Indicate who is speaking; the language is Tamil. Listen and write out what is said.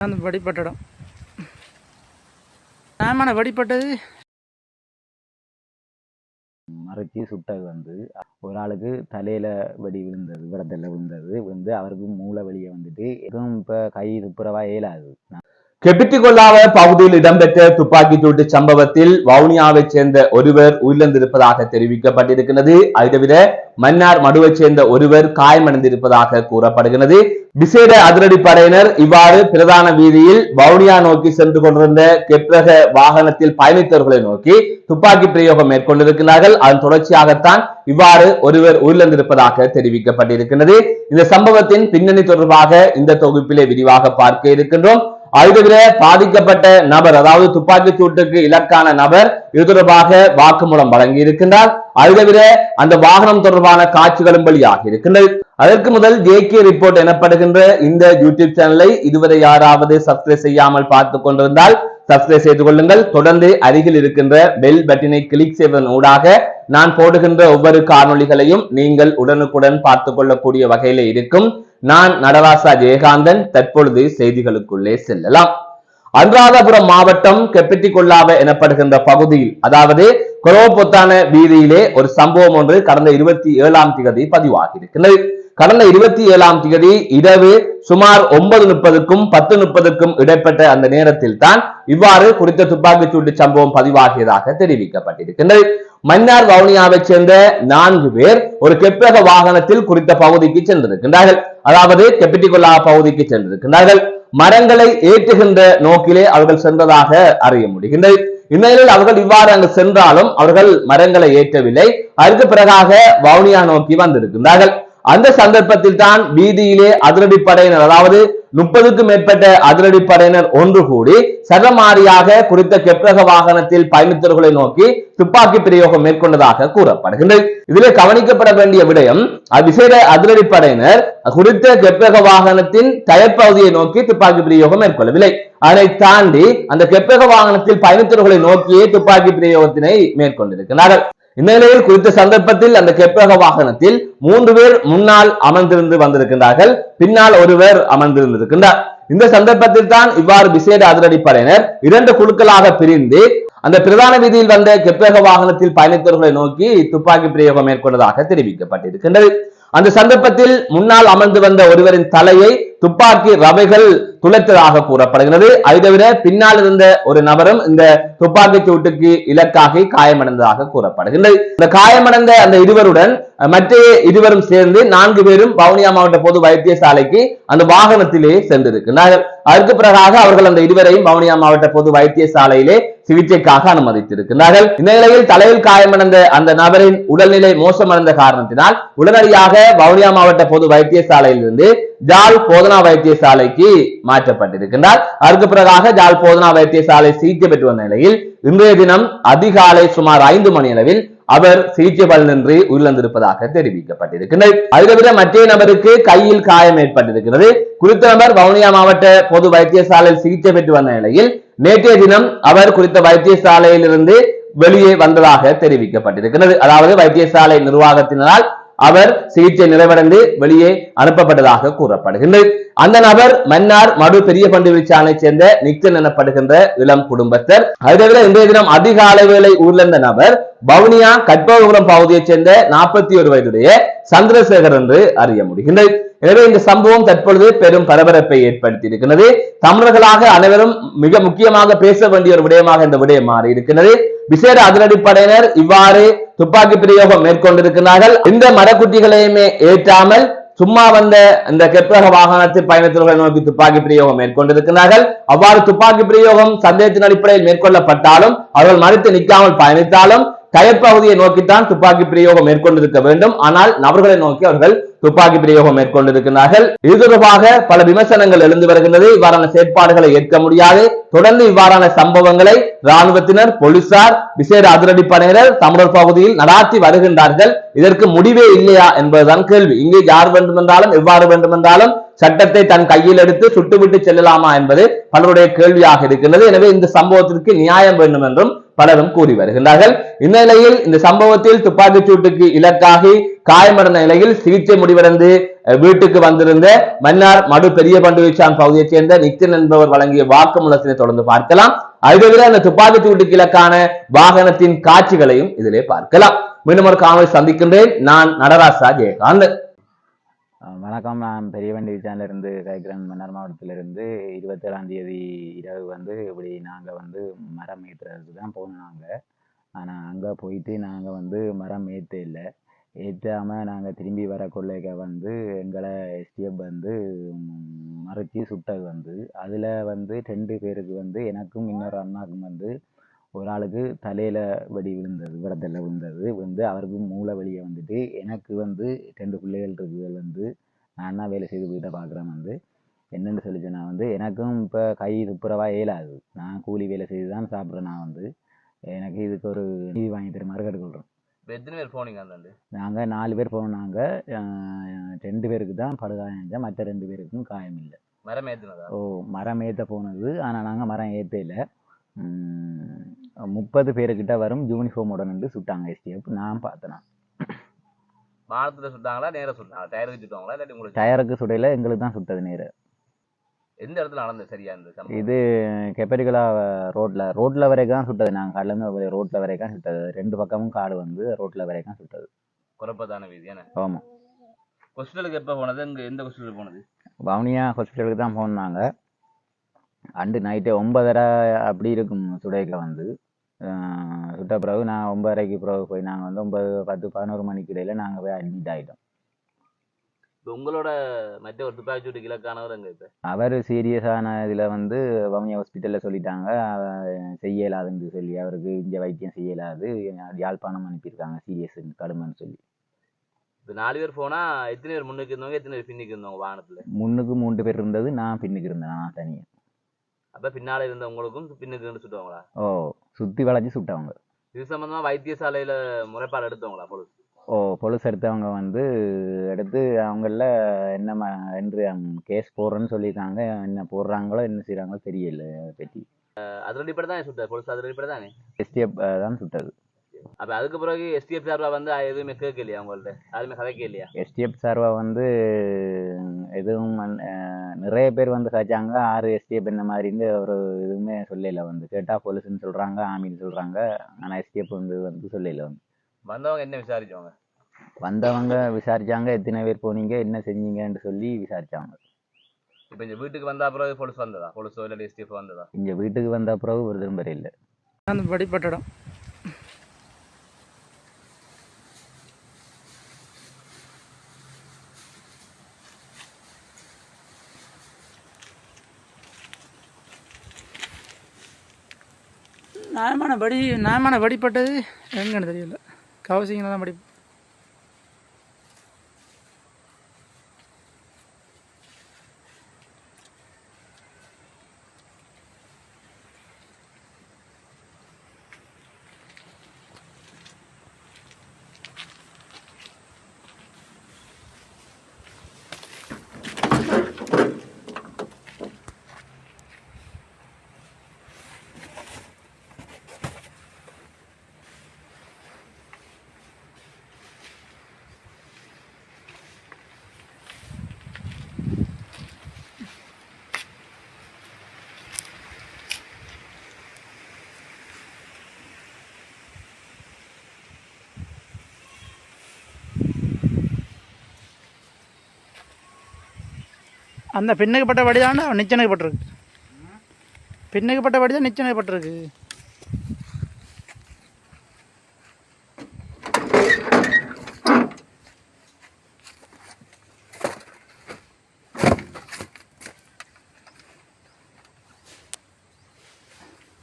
Speaker 1: அந்த வடிப்பட்ட இடம். ஆமாண்ணா வடிப்பட்டது
Speaker 2: மறைச்சி சுட்டது வந்து ஒரு ஆளுக்கு தலையில வெடி விழுந்தது விரதல்ல விழுந்தது வந்து அவருக்கு மூளை வெளியே வந்துட்டு எதுவும் இப்ப கை துப்புரவா இயலாது.
Speaker 3: கெப்பிட்டிகொள்ளாவ பகுதியில் இடம்பெற்ற துப்பாக்கி சூட்டு சம்பவத்தில் வவுனியாவைச் சேர்ந்த ஒருவர் உயிரிழந்திருப்பதாக தெரிவிக்கப்பட்டிருக்கிறது. அதைவிட மன்னார் மடுவைச் சேர்ந்த ஒருவர் காயமடைந்திருப்பதாக கூறப்படுகிறது. விசேட அதிரடி படையினர் இவ்வாறு பிரதான வீதியில் வவுனியா நோக்கி சென்று கொண்டிருந்த கெப்ரக வாகனத்தில் பயணித்தவர்களை நோக்கி துப்பாக்கி பிரயோகம் மேற்கொண்டிருக்கிறார்கள். அதன் தொடர்ச்சியாகத்தான் இவ்வாறு ஒருவர் உயிரிழந்திருப்பதாக தெரிவிக்கப்பட்டிருக்கிறது. இந்த சம்பவத்தின் பின்னணி தொடர்பாக இந்த தொகுப்பிலே விரிவாக பார்க்க இருக்கின்றோம். அது பாதிக்கப்பட்ட நபர் அதாவது துப்பாக்கி சூட்டுக்கு இலக்கான நபர் இது தொடர்பாக வாக்குமூலம் வழங்கி இருக்கின்றார் அது அந்த வாகனம் தொடர்பான காட்சிகளும் வெளியாகி இருக்கின்றது. அதற்கு முதல் ஜேகே ரிப்போர்ட் எனப்படுகின்ற இந்த யூடியூப் சேனலை இதுவரை யாராவது சப்ஸ்கிரைப் செய்யாமல் பார்த்து கொண்டிருந்தால் சப்ஸ்கிரைப் செய்து கொள்ளுங்கள். தொடர்ந்து அருகில் இருக்கின்ற பெல் பட்டினை கிளிக் செய்வதன் ஊடாக நான் போடுகின்ற ஒவ்வொரு காணொளிகளையும் நீங்கள் உடனுக்குடன் பார்த்து கொள்ளக்கூடிய வகையில இருக்கும். நான் நடராசா ஜெயகாந்தன். தற்பொழுது செய்திகளுக்குள்ளே செல்லலாம். அனுராதபுரம் மாவட்டம் கெப்பட்டிக்கொள்ளாவ எனப்படுகின்ற பகுதியில் அதாவது கொரோபொத்தான வீதியிலே ஒரு சம்பவம் ஒன்று கடந்த இருபத்தி ஏழாம் திகதி பதிவாகி இருக்கின்றது கடந்த இருபத்தி ஏழாம் தேதி இரவு சுமார் ஒன்பது முப்பதுக்கும் பத்து முப்பதுக்கும் இடைப்பட்ட அந்த நேரத்தில் தான் இவ்வாறு குறித்த துப்பாக்கிச் சூட்டு சம்பவம் பதிவாகியதாக தெரிவிக்கப்பட்டிருக்கின்றது. மன்னார் வவுனியாவைச் சேர்ந்த நான்கு பேர் ஒரு கெப்பக வாகனத்தில் குறித்த பகுதிக்கு சென்றிருக்கின்றார்கள். அதாவது கெப்பிட்டிகொல்லா பகுதிக்கு சென்றிருக்கின்றார்கள். மரங்களை ஏற்றுகின்ற நோக்கிலே அவர்கள் சென்றதாக அறிய முடிகின்றது. இந்நிலையில் அவர்கள் இவ்வாறு அங்கு சென்றாலும் அவர்கள் மரங்களை ஏற்றவில்லை. அதற்கு பிறகாக வவுனியா நோக்கி வந்திருக்கின்றார்கள். அந்த சந்தர்ப்பத்தில் தான் வீதியிலே அதிரடி படையினர் அதாவது முப்பதுக்கும் மேற்பட்ட அதிரடி படையினர் ஒன்று கூடி சரமாரியாக குறித்த கெப்ரக வாகனத்தில் பயணித்தவர்களை நோக்கி துப்பாக்கி பிரயோகம் மேற்கொண்டதாக கூறப்படுகின்றது. இதிலே கவனிக்கப்பட வேண்டிய விடயம் விசேட அதிரடி படையினர் குறித்த கெப்ரக வாகனத்தின் டயர் பகுதியை நோக்கி துப்பாக்கி பிரயோகம் மேற்கொள்ளவில்லை. அதை தாண்டி அந்த கெப்ரக வாகனத்தில் பயணித்தவர்களை நோக்கியே துப்பாக்கி பிரயோகத்தினை மேற்கொண்டிருக்கிறார்கள். இந்த நிலையில் குறித்த சந்தர்ப்பத்தில் அந்த கெப்பக வாகனத்தில் மூன்று பேர் முன்னால் அமர்ந்திருந்து வந்திருக்கின்றார்கள். பின்னால் ஒருவர் அமர்ந்திருந்திருக்கின்றார். இந்த சந்தர்ப்பத்தில் தான் இவ்வாறு விசேட அதிரடி படையினர் இரண்டு குழுக்களாக பிரிந்து அந்த பிரதான வீதியில் வந்த கெப்பக வாகனத்தில் பயணித்தவர்களை நோக்கி துப்பாக்கி பிரயோகம் மேற்கொண்டதாக தெரிவிக்கப்பட்டிருக்கின்றது. அந்த சந்தர்ப்பத்தில் முன்னால் அமர்ந்து வந்த ஒருவரின் தலையை துப்பாக்கி ரவைகள் துளைத்ததாக கூறப்படுகிறது. அதை தவிர பின்னால் இருந்த ஒரு நபரும் இந்த துப்பாக்கி சூட்டுக்கு இலக்காகி காயமடைந்ததாக கூறப்படுகின்றது. இந்த காயமடைந்த அந்த இருவருடன் மற்ற இருவரும் சேர்ந்து நான்கு பேரும் வவுனியா மாவட்ட பொது வைத்தியசாலைக்கு அந்த வாகனத்திலே சென்றிருக்கிறார்கள் அதற்கு பிறகாக அவர்கள் அந்த இருவரையும் வவுனியா மாவட்ட பொது வைத்தியசாலையிலே சிகிச்சைக்காக அனுமதித்திருக்கிறார்கள் இந்த நிலையில் தலையில் காயமடைந்த அந்த நபரின் உடல்நிலை மோசமடைந்த காரணத்தினால் உடனடியாக வவுனியா மாவட்ட பொது வைத்தியசாலையிலிருந்து ஜால் போதனா வைத்தியசாலைக்கு மாற்றப்பட்டிருக்கின்றார். அதற்கு பிறகாக ஜால் போதனா வைத்தியசாலை சிகிச்சை பெற்று வந்த நிலையில் இன்றைய தினம் அதிகாலை சுமார் ஐந்து மணி அளவில் அவர் சிகிச்சை பலனின்றி உயிரிழந்திருப்பதாக தெரிவிக்கப்பட்டிருக்கிறது அது தவிர மற்ற நபருக்கு கையில் காயம் ஏற்பட்டிருக்கிறது. குறித்த நபர் வவுனியா மாவட்ட பொது வைத்தியசாலையில் சிகிச்சை பெற்று வந்த நிலையில் நேற்றைய தினம் அவர் குறித்த வைத்தியசாலையிலிருந்து வெளியே வந்ததாக தெரிவிக்கப்பட்டிருக்கிறது அதாவது வைத்தியசாலை நிர்வாகத்தினரால் அவர் சிகிச்சை நிறைவடைந்து வெளியே அனுப்பப்பட்டதாக கூறப்படுகின்றது. அந்த நபர் மன்னார் மடு பெரிய பண்டு வீச்சானை சேர்ந்த நிக்சன் எனப்படுகின்ற இளம் குடும்பத்தர். அது தவிர இன்றைய தினம் அதிகாலை அளவுகளை ஊர்ல நபர் வவுனியா கற்பகபுரம் பகுதியைச் சேர்ந்த நாற்பத்தி ஒரு வயதுடைய சந்திரசேகர் என்று அறிய முடிகின்றது. எனவே இந்த சம்பவம் தற்பொழுது பெரும் பரபரப்பை ஏற்படுத்தி இருக்கிறது தமிழர்களாக அனைவரும் மிக முக்கியமாக பேச வேண்டிய ஒரு விடயமாக இந்த விடயம் மாறி இருக்கிறது விசேட அதிரடிப்படையினர் இவ்வாறு துப்பாக்கி பிரயோகம் மேற்கொண்டிருக்கிறார்கள். இந்த மரக்குட்டிகளையுமே ஏற்றாமல் சும்மா வந்த இந்த கெப்பக வாகனத்தில் பயணித்தவர்களை நோக்கி துப்பாக்கி பிரயோகம் மேற்கொண்டிருக்கிறார்கள். அவ்வாறு துப்பாக்கி பிரயோகம் சந்தேகத்தின் அடிப்படையில் மேற்கொள்ளப்பட்டாலும் அவர்கள் மறுத்து நிற்காமல் பயணித்தாலும் கயப்பகுதியை நோக்கித்தான் துப்பாக்கி பிரயோகம் மேற்கொண்டிருக்க வேண்டும். ஆனால் நபர்களை நோக்கி அவர்கள் துப்பாக்கி பிரயோகம் மேற்கொண்டிருக்கிறார்கள். இது தொடர்பாக பல விமர்சனங்கள் எழுந்து வருகின்றது. இவ்வாறான செயற்பாடுகளை ஏற்க முடியாது. தொடர்ந்து இவ்வாறான சம்பவங்களை ராணுவத்தினர் போலீசார் விசேட அதிரடி படையினர் தமிழர் பகுதியில் நடாத்தி வருகின்றார்கள். இதற்கு முடிவே இல்லையா என்பதுதான் கேள்வி. இங்கே யார் வேண்டுமென்றாலும் எவ்வாறு வேண்டுமென்றாலும் சட்டத்தை தன் கையில் எடுத்து சுட்டுவிட்டு செல்லலாமா என்பது பலருடைய கேள்வியாக இருக்கின்றது. எனவே இந்த சம்பவத்திற்கு நியாயம் வேண்டும் என்றும் பலரும் கூறி வருகின்றார்கள். இந்த நிலையில் இந்த சம்பவத்தில் துப்பாக்கிச் சூட்டுக்கு இலக்காகி காயமடைந்த நிலையில் சிகிச்சை முடிவடைந்து வீட்டுக்கு வந்திருந்த மன்னார் மடு பெரிய பண்டுவிச்சான் பகுதியைச் சேர்ந்த நித்தின் என்பவர் வழங்கிய வாக்குமூலத்தினை தொடர்ந்து பார்க்கலாம். அதை அந்த துப்பாக்கிச் சூட்டுக்கு இலக்கான வாகனத்தின் காட்சிகளையும் இதிலே பார்க்கலாம். மீண்டும் ஒரு காணொலி சந்திக்கின்றேன். நான் நடராசா
Speaker 2: ஜெயகாந்தன் வணக்கம். நான் பெரிய வண்டி இருந்து கைக்ரன் மன்னார் மாவட்டத்திலிருந்து இருபத்தேழாம் தேதி இரவு வந்து இப்படி நாங்கள் வந்து மரம் ஏற்றுறதுக்கு தான் போனோம் நாங்கள் ஆனால் அங்கே போயிட்டு நாங்கள் வந்து மரம் ஏற்ற இல்லை. ஏற்றாமல் நாங்கள் திரும்பி வர கொள்ளைக்க வந்து எங்களை எஸ்டிஎஃப் வந்து மறைச்சி சுட்டது வந்து. அதில் வந்து ரெண்டு பேருக்கு வந்து எனக்கும் இன்னொரு அண்ணாக்கும் வந்து ஒரு ஆளுக்கு தலையில் வெடி விழுந்தது விடத்தில் விழுந்தது. வந்து அவருக்கு மூளை வெளியே வந்துட்டு எனக்கு வந்து ரெண்டு பிள்ளைகள் இருக்குது. வந்து நான் தான் வேலை செய்து வீட்டை பார்க்குறேன் வந்து என்னென்னு நான் வந்து எனக்கும் இப்போ கை துப்புரவா இயலாது. நான் கூலி வேலை செய்து தான் சாப்பிட்றேன் நான் வந்து. எனக்கு இதுக்கு ஒரு நீதி வாங்கி தருமாறு கேட்டுக்கொள்கிறேன்
Speaker 1: எத்தனை பேர் போனீங்க அந்தாண்டு
Speaker 2: நாங்கள் நாலு பேர் போனாங்க. ரெண்டு பேருக்கு தான் படுகாயம் இருந்துச்சு மற்ற ரெண்டு பேருக்கும் காயம் இல்லை.
Speaker 1: மரம் ஏத்துனதா?
Speaker 2: ஓ மரம் ஏற்ற போனது. ஆனால் நாங்கள் மரம் ஏற்றல முப்பது பேருக்கிட்ட வரும் யூனிஃபார்மோட நின்று சுட்டாங்க எஸ்டிஎஃப் நான் பார்த்தேன்.
Speaker 1: வானத்துல சுட்டாங்களா நேரா சுட்டாங்களா டயருக்கு சுட்டாங்களா இல்லாட்டி உங்களுக்கு
Speaker 2: டயருக்கு சுடையில் எங்களுக்கு தான் சுட்டது நேரு.
Speaker 1: எந்த இடத்துல நடந்தது சரியா சம்பவம்?
Speaker 2: இது கெப்பரிகலா ரோட்ல ரோட்ல வரைக்கும் தான் சுட்டது நாங்கள் கடலேருந்து ரோட்ல வரைக்கும் சுட்டது. ரெண்டு பக்கமும் காடு வந்து ரோட்ல வரைக்கும் சுட்டது.
Speaker 1: குழப்பத்தான வீதி
Speaker 2: ஆமாம்
Speaker 1: ஹாஸ்பிட்டலுக்கு எப்போ போனது? இங்க எந்த ஹாஸ்பிட்டலுக்கு போனது?
Speaker 2: வவுனியா ஹாஸ்பிட்டலுக்கு தான் போனாங்க. அண்டு நைட்டு ஒன்பதரை அப்படி இருக்கும் சுடைக்க வந்து. சுட்ட பிறகு நான் ஒன்பதரைக்கு பிறகு போய் நாங்கள் வந்து ஒன்பது பத்து பதினோரு மணிக்கு இடையில நாங்கள் போய் அட்மிட் ஆகிட்டோம்
Speaker 1: இப்போ உங்களோட மற்ற ஒரு துப்பாக்கி இலக்கானவர் அங்க இப்ப?
Speaker 2: அவர் சீரியஸான இதில் வந்து வவுனியா ஹாஸ்பிட்டலில் சொல்லிட்டாங்க. அஹ் செய்ய இயலாதுன்னு சொல்லி அவருக்கு இங்கே வைத்தியம் செய்ய இயலாது யாழ்ப்பாணம் அனுப்பியிருக்காங்க சீரியஸ் கடுமைன்னு சொல்லி.
Speaker 1: இப்போ நாலு பேர் போனா எத்தனை பேர் முன்னுக்கு இருந்தவங்க எத்தனை பேர் பின்னுக்கு இருந்தவங்க வாகனத்துல?
Speaker 2: முன்னுக்கு மூன்று பேர் இருந்தது நான் பின்னுக்கு இருந்தேன் நான் தனியாக
Speaker 1: அப்ப பின்னால இருந்தவங்களுக்கும் பின்னுக்கு இருந்து சுட்டுவாங்களா?
Speaker 2: ஓ சுற்றி வளைச்சி சுட்டவங்க.
Speaker 1: இது சம்பந்தமா வைத்தியசாலையில முறைப்பாடு எடுத்தவங்களா பொழுது
Speaker 2: ஓ பொலிஸ் எடுத்தவங்க வந்து எடுத்து அவங்கள என்ன என்று கேஸ் போடுறேன்னு சொல்லியிருக்காங்க. என்ன போடுறாங்களோ என்ன செய்கிறாங்களோ தெரியல அதை பற்றி
Speaker 1: அது தான் சுட்டார். பொலிஸ் அது ரெடி தானே
Speaker 2: எஸ்டிஎஃப் தான் சுட்டது.
Speaker 1: அப்ப அதுக்கு பிறகு எஸ்டிஎஃப் சார்பா வந்து எதுவுமே கேட்கலையா உங்கள்ட்ட? யாருமே கதைக்க இல்லையா
Speaker 2: எஸ்டிஎஃப் சார்பா வந்து எதுவும் நிறைய பேர் வந்து காய்ச்சாங்க ஆறு எஸ்டிஎஃப் இந்த மாதிரின்னு ஒரு எதுவுமே சொல்லல வந்து. கேட்டால் போலீஸ்னு சொல்கிறாங்க ஆமின்னு சொல்கிறாங்க ஆனால் எஸ்டிஎஃப் வந்து வந்து சொல்லல வந்து.
Speaker 1: வந்தவங்க என்ன விசாரிச்சவங்க?
Speaker 2: வந்தவங்க விசாரிச்சாங்க. எத்தனை பேர் போனீங்க என்ன செஞ்சீங்கன்னு சொல்லி விசாரிச்சாங்க.
Speaker 1: இப்போ இந்த வீட்டுக்கு வந்தா பிறகு போலீஸ் வந்ததா? போலீஸோ இல்லாட்டி எஸ்டிஎஃப் வந்ததா?
Speaker 2: இங்கே வீட்டுக்கு வந்த பிறகு ஒரு திரும்ப இல்லை.
Speaker 4: அந்த படிப்பட்ட இடம். நியாயமான படி நியாயமான படிப்பட்டது எங்கன்னு தெரியல. கவசிங்கில் தான் படி அந்த பின்னுக்கு பட்ட படி நிச்சயப்பட்டிருக்கு பின்னுக்கு பட்ட தான் நிச்சயப்பட்டிருக்கு